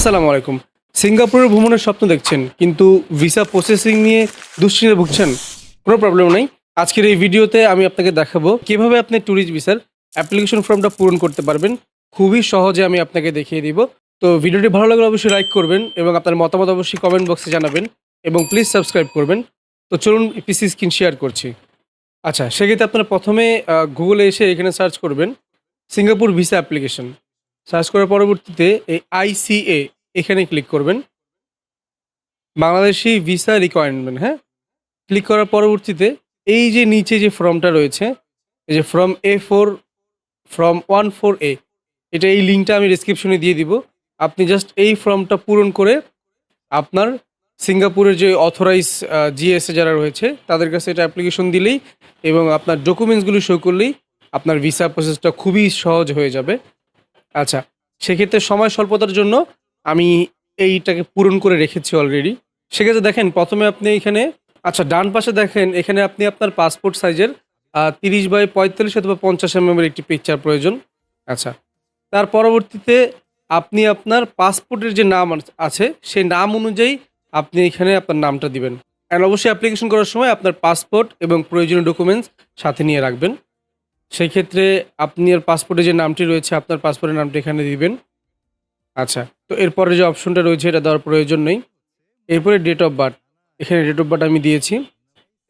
আসসালামু আলাইকুম। সিঙ্গাপুরের ভ্রমণের স্বপ্ন দেখছেন, কিন্তু ভিসা প্রসেসিং নিয়ে দুশ্চিন্তা ভুগছেন? কোনো প্রবলেম নেই। আজকের এই ভিডিওতে আমি আপনাকে দেখাবো কীভাবে আপনি ট্যুরিস্ট ভিসার অ্যাপ্লিকেশন ফর্মটা পূরণ করতে পারবেন। খুবই সহজে আমি আপনাকে দেখিয়ে দিব। তো ভিডিওটি ভালো লাগলে অবশ্যই লাইক করবেন এবং আপনার মতামত অবশ্যই কমেন্ট বক্সে জানাবেন এবং প্লিজ সাবস্ক্রাইব করবেন। তো চলুন পিসি স্ক্রিন শেয়ার করছি। আচ্ছা সেক্ষেত্রে আপনারা প্রথমে গুগলে এসে এখানে সার্চ করবেন, সিঙ্গাপুর ভিসা অ্যাপ্লিকেশন সার্চ করার পরবর্তীতে এই আইসিএ এখানে ক্লিক করবেন। বাংলাদেশি ভিসা রিকোয়ারমেন্ট হ্যাঁ? ক্লিক করার পরবর্তীতে এই যে নিচে যে ফর্মটা রয়েছে, এই যে form A four form one four A এটা এই লিঙ্কটা আমি ডিসক্রিপশনে দিয়ে দিব। আপনি জাস্ট এই ফর্মটা পূরণ করে আপনার সিঙ্গাপুরের যে অথরাইজ জিএসএ যারা রয়েছে, তাদের কাছে এটা অ্যাপ্লিকেশন দিলেই এবং আপনার ডকুমেন্টসগুলো শো করলেই আপনার ভিসা প্রসেসটা খুবই সহজ হয়ে যাবে। আচ্ছা সেক্ষেত্রে সময় স্বল্পতার জন্য আমি এইটাকে পূরণ করে রেখেছি অলরেডি সেক্ষেত্রে দেখেন, প্রথমে আপনি এখানে আচ্ছা ডান পাশে দেখেন, এখানে আপনি আপনার পাসপোর্ট সাইজের তিরিশ বাই পঁয়তাল্লিশ অথবা পঞ্চাশ এম এর একটি পিকচার প্রয়োজন। আচ্ছা তার পরবর্তীতে আপনি আপনার পাসপোর্টের যে নাম আছে সেই নাম অনুযায়ী আপনি এখানে আপনার নামটা দিবেন। অ্যান্ড অবশ্যই অ্যাপ্লিকেশন করার সময় আপনার পাসপোর্ট এবং প্রয়োজনীয় ডকুমেন্টস সাথে নিয়ে রাখবেন। সেই ক্ষেত্রে আপনি এর পাসপোর্টে যে নামটি রয়েছে, আপনার পাসপোর্টের নামটি এখানে দিবেন। আচ্ছা তো এরপরে যে অপশনটা রয়েছে, এটা দেওয়ার প্রয়োজন নেই। এরপরে ডেট অফ বার্থ এখানে ডেট অফ বার্থ আমি দিয়েছি।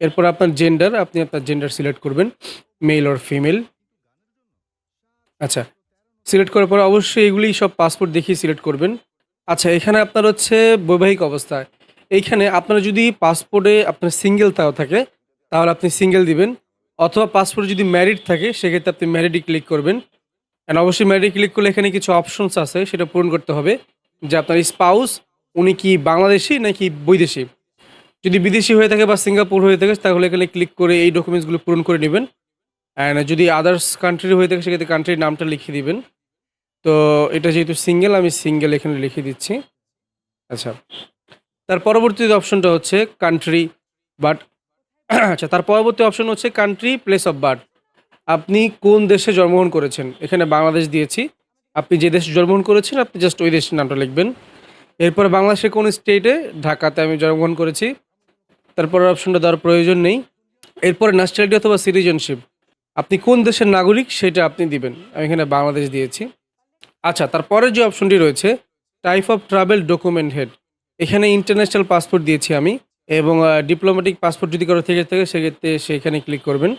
এরপর আপনার জেন্ডার আপনি আপনার জেন্ডার সিলেক্ট করবেন মেল অর ফিমেল আচ্ছা সিলেক্ট করার পর অবশ্যই এগুলি সব পাসপোর্ট দেখিয়ে সিলেক্ট করবেন। আচ্ছা এখানে আপনার হচ্ছে বৈবাহিক অবস্থা। এইখানে আপনার যদি পাসপোর্টে আপনার সিঙ্গেল তাও থাকে, তাহলে আপনি সিঙ্গেল দিবেন। অথবা পাসপোর্ট যদি ম্যারিড থাকে, সেক্ষেত্রে আপনি ম্যারিডে ক্লিক করবেন। অ্যান্ড অবশ্যই ম্যারিডে ক্লিক করলে এখানে কিছু অপশনস আছে, সেটা পূরণ করতে হবে। যে আপনার স্পাউস উনি কি বাংলাদেশি নাকি বৈদেশি? যদি বিদেশি হয়ে থাকে বা সিঙ্গাপুর হয়ে থাকে, তাহলে এখানে ক্লিক করে এই ডকুমেন্টসগুলো পূরণ করে নেবেন। অ্যান্ড যদি আদার্স কান্ট্রি হয়ে থাকে, সেক্ষেত্রে কান্ট্রির নামটা লিখে দিবেন। তো এটা যেহেতু সিঙ্গেল আমি সিঙ্গেল এখানে লিখে দিচ্ছি। আচ্ছা। তার পরবর্তী অপশনটা হচ্ছে কান্ট্রি বাট আচ্ছা তার পরবর্তী অপশন হচ্ছে কান্ট্রি প্লেস অফ বার্থ আপনি কোন দেশে জন্মগ্রহণ করেছেন? এখানে বাংলাদেশ দিয়েছি। আপনি যে দেশে জন্মগ্রহণ করেছেন, আপনি জাস্ট ওই দেশের নামটা লিখবেন। এরপর বাংলাদেশের কোন স্টেটে ঢাকাতে আমি জন্মগ্রহণ করেছি। তারপরের অপশনটা দেওয়ার প্রয়োজন নেই। এরপরে ন্যাশনালিটি অথবা সিটিজেনশিপ আপনি কোন দেশের নাগরিক, সেটা আপনি দিবেন। আমি এখানে বাংলাদেশ দিয়েছি। আচ্ছা তারপরের যে অপশনটি রয়েছে type of travel document head এখানে ইন্টারন্যাশনাল পাসপোর্ট দিয়েছি আমি। এবং ডিপ্লোম্যাটিক পাসপোর্ট যদি কারও থেকে থাকে, সেক্ষেত্রে সেখানে ক্লিক করবেন।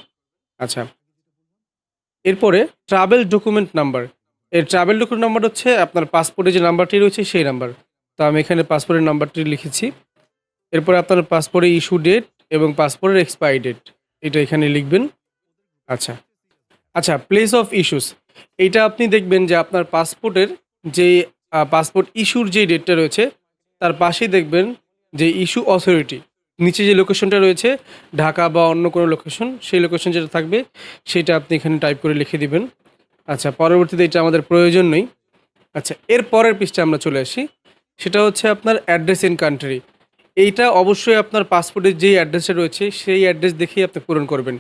আচ্ছা। এরপরে ট্রাভেল ডকুমেন্ট নাম্বার এর ট্রাভেল ডকুমেন্ট নাম্বার হচ্ছে আপনার পাসপোর্টে যে নাম্বারটি রয়েছে, সেই নাম্বার তো আমি এখানে পাসপোর্টের নাম্বারটি লিখেছি। এরপরে আপনার পাসপোর্টের ইস্যু ডেট এবং পাসপোর্টের এক্সপায়ারি ডেট এটা এখানে লিখবেন। আচ্ছা। আচ্ছা প্লেস অফ ইস্যুস এইটা আপনি দেখবেন যে আপনার পাসপোর্টের যে পাসপোর্ট ইস্যুর যে ডেটটা রয়েছে, তার পাশেই দেখবেন যে ইস্যু অথরিটি, নিচে যে লোকেশনটা রয়েছে, ঢাকা বা অন্য কোনো লোকেশন, সেই লোকেশন যেটা থাকবে, সেটা আপনি এখানে টাইপ করে লিখে দিবেন। আচ্ছা পরবর্তীতে এটা আমাদের প্রয়োজন নেই। আচ্ছা এর পরের পৃষ্ঠে আমরা চলে আসি। সেটা হচ্ছে আপনার অ্যাড্রেস ইন কান্ট্রি। এইটা অবশ্যই আপনার পাসপোর্টের যেই অ্যাড্রেসটা রয়েছে, সেই অ্যাড্রেস দেখেই আপনি পূরণ করবেন।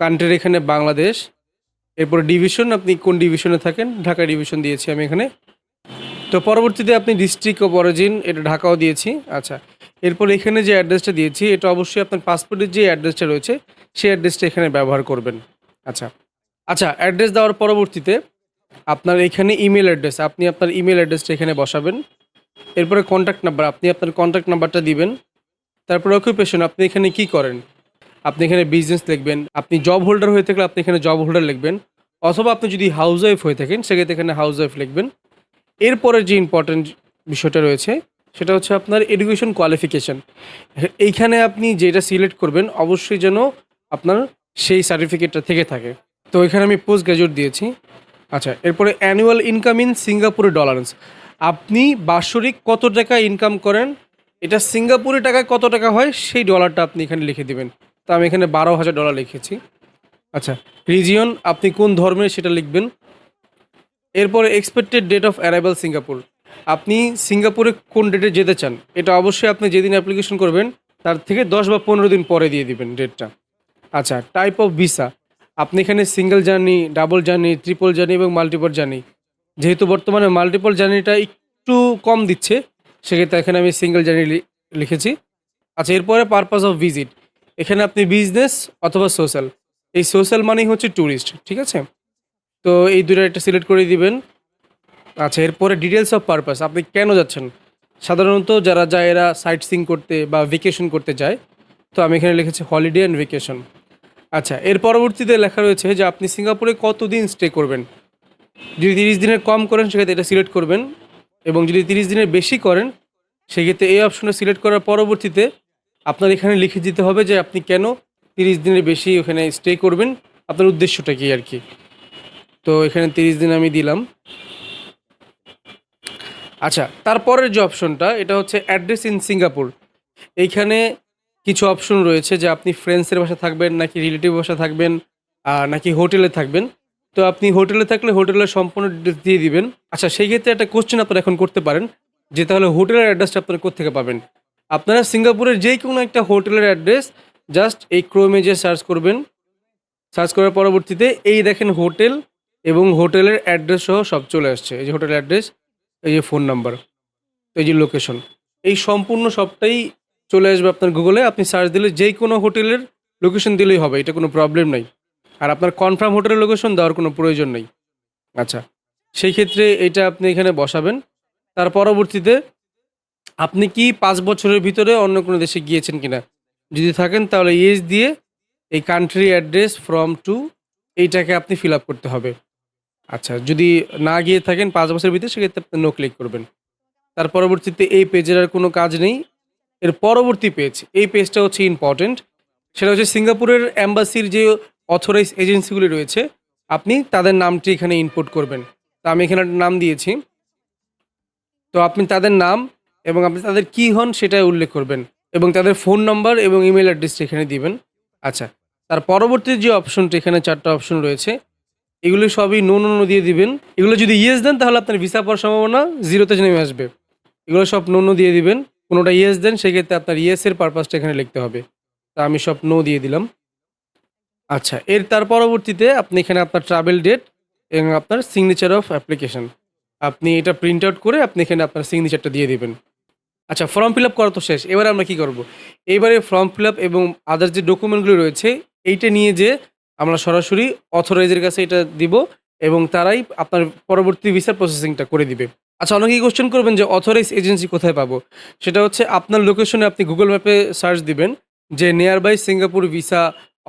কান্ট্রির এখানে বাংলাদেশ, এরপর ডিভিশন আপনি কোন ডিভিশনে থাকেন? ঢাকা ডিভিশন দিয়েছি আমি এখানে। তো পরবর্তীতে আপনি ডিস্ট্রিক্ট অফ অরিজিন এটা ঢাকাও দিয়েছি। আচ্ছা এরপর এখানে যে অ্যাড্রেসটা দিয়েছি, এটা অবশ্যই আপনার পাসপোর্টের যে অ্যাড্রেসটা রয়েছে, সেই অ্যাড্রেসটা এখানে ব্যবহার করবেন। আচ্ছা। আচ্ছা অ্যাড্রেস দেওয়ার পরবর্তীতে আপনার এখানে ইমেল অ্যাড্রেস, আপনি আপনার ইমেল অ্যাড্রেসটা এখানে বসাবেন। এরপরে কন্ট্যাক্ট নাম্বার আপনি আপনার কন্ট্যাক্ট নাম্বারটা দিবেন। তারপর অকুপেশন আপনি এখানে কি করেন? আপনি এখানে বিজনেস লিখবেন, আপনি জব হোল্ডার হয়ে থাকলে আপনি এখানে জব হোল্ডার লিখবেন। অথবা আপনি যদি হাউস ওয়াইফ হয়ে থাকেন, সেক্ষেত্রে এখানে হাউস ওয়াইফ লিখবেন। এরপরে যে ইম্পর্টেন্ট বিষয়টা রয়েছে সেটা হচ্ছে আপনার এডুকেশন কোয়ালিফিকেশান এইখানে আপনি যেটা সিলেক্ট করবেন, অবশ্যই যেন আপনার সেই সার্টিফিকেটটা থেকে থাকে। তো এখানে আমি পোস্ট গ্র্যাজুয়েট দিয়েছি। আচ্ছা এরপরে অ্যানুয়াল ইনকাম ইন সিঙ্গাপুরে ডলার্স আপনি বাৎসরিক কত টাকা ইনকাম করেন? এটা সিঙ্গাপুরে টাকায় কত টাকা হয়? সেই ডলারটা আপনি এখানে লিখে দিবেন। তো আমি এখানে বারো হাজার ডলার লিখেছি। আচ্ছা রিজিয়ন আপনি কোন ধর্মের সেটা লিখবেন? এরপরে expected date of arrival Singapore আপনি সিঙ্গাপুরে কোন ডেটে যেতে চান, এটা অবশ্যই আপনি যেদিন অ্যাপ্লিকেশন করবেন, তার থেকে দশ বা পনেরো দিন পরে দিয়ে দিবেন ডেটটা আচ্ছা টাইপ অফ ভিসা আপনি এখানে single journey double journey triple journey এবং মাল্টিপল জার্নি যেহেতু বর্তমানে মাল্টিপল জার্নিটা একটু কম দিচ্ছে, সেক্ষেত্রে এখানে আমি সিঙ্গেল জার্নি লিখেছি। আচ্ছা এরপরে পারপাস অফ ভিজিট এখানে আপনি বিজনেস অথবা সোশ্যাল এই সোশ্যাল মানেই হচ্ছে ট্যুরিস্ট ঠিক আছে? তো এই দুটো একটা সিলেক্ট করে দিবেন। আচ্ছা এরপরে ডিটেলস অফ পারপাস আপনি কেন যাচ্ছেন? সাধারণত যারা যায়, এরা সাইট সিং করতে বা ভেকেশন করতে যায়। তো আমি এখানে লিখেছি হলিডে অ্যান্ড ভেকেশন আচ্ছা এর পরবর্তীতে লেখা রয়েছে যে আপনি সিঙ্গাপুরে কতদিন স্টে করবেন? যদি তিরিশ দিনের কম করেন, সেক্ষেত্রে এটা সিলেক্ট করবেন। এবং যদি তিরিশ দিনের বেশি করেন, সেক্ষেত্রে এই অপশনে সিলেক্ট করার পরবর্তীতে আপনার এখানে লিখে দিতে হবে যে আপনি কেন তিরিশ দিনের বেশি ওখানে স্টে করবেন। আপনার উদ্দেশ্যটা কি আর কি? তো এখানে তিরিশ দিন আমি দিলাম। আচ্ছা তারপরের যে অপশনটা এটা হচ্ছে অ্যাড্রেস ইন সিঙ্গাপুর এইখানে কিছু অপশন রয়েছে যে আপনি ফ্রেন্ডসের বাসা থাকবেন, নাকি রিলেটিভ বাসা থাকবেন নাকি হোটেলে থাকবেন। তো আপনি হোটেলে থাকলে হোটেলের সম্পূর্ণ ডিটেলস দিয়ে দিবেন। আচ্ছা সেই ক্ষেত্রে একটা কোশ্চেন আপনারা এখন করতে পারেন, যে তাহলে হোটেলের অ্যাড্রেসটা আপনারা কোথেকে পাবেন? আপনারা সিঙ্গাপুরের যে কোনো একটা হোটেলের অ্যাড্রেস জাস্ট এই ক্রোমে যে সার্চ করবেন। সার্চ করার পরবর্তীতে এই দেখেন হোটেল এবং হোটেলের অ্যাড্রেস সহ সব চলে আসছে। এই যে হোটেলের অ্যাড্রেস এই যে ফোন নাম্বার এই যে লোকেশন এই সম্পূর্ণ সবটাই চলে আসবে আপনার গুগলে আপনি সার্চ দিলে যে কোনো হোটেলের লোকেশন দিলেই হবে, এটা কোনো প্রবলেম নাই। আর আপনার কনফার্ম হোটেলের লোকেশন দেওয়ার কোনো প্রয়োজন নেই। আচ্ছা সেই ক্ষেত্রে এটা আপনি এখানে বসাবেন। তার পরবর্তীতে আপনি কি পাঁচ বছরের ভিতরে অন্য কোনো দেশে গিয়েছেন কিনা? যদি থাকেন তাহলে ইয়েস দিয়ে এই কান্ট্রি অ্যাড্রেস ফ্রম টু এইটাকে আপনি ফিল আপ করতে হবে। আচ্ছা যদি না গিয়ে থাকেন পাঁচ বছরের ভিতরে, সেক্ষেত্রে নো ক্লিক করবেন। তার পরবর্তীতে এই পেজের আর কোনো কাজ নেই। এর পরবর্তী পেজ এই পেজটা হচ্ছে ইম্পর্টেন্ট সেটা হচ্ছে সিঙ্গাপুরের অ্যাম্বাসির যে অথরাইজ এজেন্সিগুলি রয়েছে, আপনি তাদের নামটি এখানে ইনপুট করবেন। তা আমি এখানে নাম দিয়েছি। তো আপনি তাদের নাম এবং আপনি তাদের কি হন সেটা উল্লেখ করবেন এবং তাদের ফোন নাম্বার এবং ইমেল অ্যাড্রেসটা এখানে দিবেন। আচ্ছা তার পরবর্তী যে অপশনটা এখানে চারটা অপশন রয়েছে। এগুলো সবই নো নো দিয়ে দিবেন। এগুলো যদি ইয়েস দেন, তাহলে আপনার ভিসা পাওয়ার সম্ভাবনা জিরোতে নেমে আসবে। এগুলো সব নো নো দিয়ে দিবেন। কোনোটা ইয়েস দেন, সেক্ষেত্রে আপনার ইয়েসের পারপাসটা এখানে লিখতে হবে। তা আমি সব নো দিয়ে দিলাম। আচ্ছা এর তার পরবর্তীতে আপনি এখানে আপনার ট্রাভেল ডেট এবং আপনার সিগনেচার অফ অ্যাপ্লিকেশন আপনি এটা প্রিন্ট আউট করে আপনি এখানে আপনার সিগনেচারটা দিয়ে দেবেন। আচ্ছা ফর্ম ফিল আপ করা তো শেষ। এবারে আমরা কি করব? এবারে ফর্ম ফিল আপ এবং আদার যে ডকুমেন্টগুলো রয়েছে, এইটা নিয়ে যে আমরা সরাসরি অথরাইজের কাছে এটা দিব এবং তারাই আপনার পরবর্তী ভিসার প্রসেসিংটা করে দিবে। আচ্ছা অনেকেই কোশ্চেন করবেন যে অথরাইজ এজেন্সি কোথায় পাবো? সেটা হচ্ছে আপনার লোকেশনে আপনি গুগল ম্যাপে সার্চ দিবেন যে nearby Singapore visa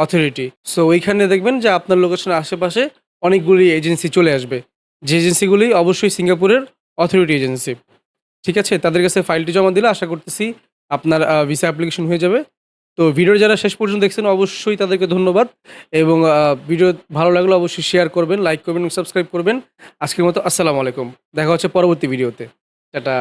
authority so ওইখানে দেখবেন যে আপনার লোকেশনের আশেপাশে অনেকগুলি এজেন্সি চলে আসবে। যে এজেন্সিগুলি অবশ্যই সিঙ্গাপুরের অথরিটি এজেন্সি ঠিক আছে? তাদের কাছে ফাইলটি জমা দিলে আশা করতেছি আপনার ভিসা অ্যাপ্লিকেশন হয়ে যাবে। তো ভিডিও যারা শেষ পর্যন্ত দেখছেন, অবশ্যই তাদেরকে ধন্যবাদ। এবং ভিডিও ভালো লাগলে অবশ্যই শেয়ার করবেন লাইক করবেন সাবস্ক্রাইব করবেন। আজকের মতো আসসালামু আলাইকুম। দেখা হচ্ছে পরবর্তী ভিডিওতে। টাটা।